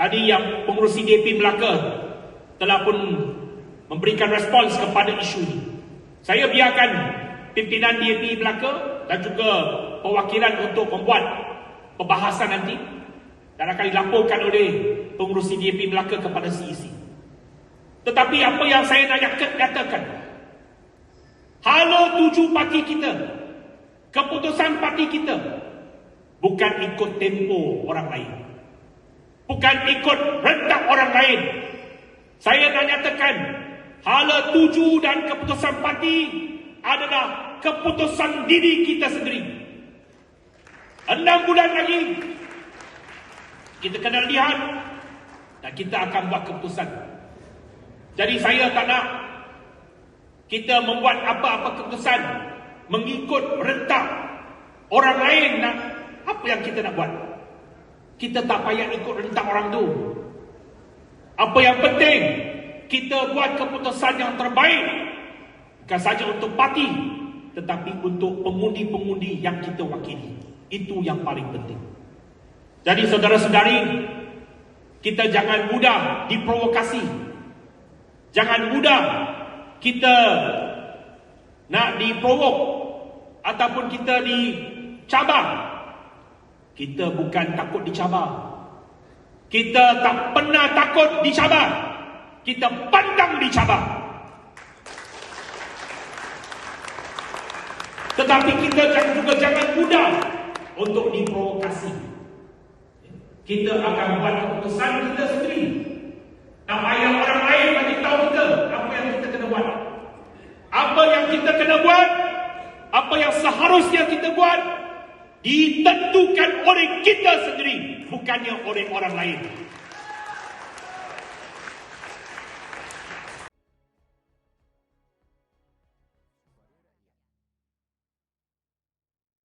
Tadi yang pengurusi DAP Melaka telah pun memberikan respons kepada isu ini. Saya biarkan pimpinan DAP Melaka dan juga perwakilan untuk membuat pembahasan nanti dan akan dilaporkan oleh pengurusi DAP Melaka kepada CEC. Tetapi apa yang saya nak nyatakan, hala tuju parti kita, keputusan parti kita, bukan ikut tempo orang lain. Bukan ikut rentak orang lain. Saya nak nyatakan, hala tuju dan keputusan parti adalah keputusan diri kita sendiri. Enam bulan lagi, kita kena lihat dan kita akan buat keputusan. Jadi saya tak nak kita membuat apa-apa keputusan mengikut rentak orang lain nak apa yang kita nak buat. Kita tak payah ikut rentak orang tu. Apa yang penting kita buat keputusan yang terbaik bukan saja untuk parti tetapi untuk pengundi-pengundi yang kita wakili. Itu yang paling penting. Jadi saudara-saudari, kita jangan mudah diprovokasi. Jangan mudah kita nak diprovok ataupun kita dicabar. Kita bukan takut dicabar. Kita tak pernah takut dicabar. Kita pandang dicabar. Tetapi kita juga jangan mudah untuk diprovokasi. Kita akan buat keputusan kita sendiri. Tak payah orang lain bagi tahu kita apa yang kita kena buat. Apa yang kita kena buat, apa yang seharusnya kita buat, ditentukan oleh kita sendiri, bukannya oleh orang lain.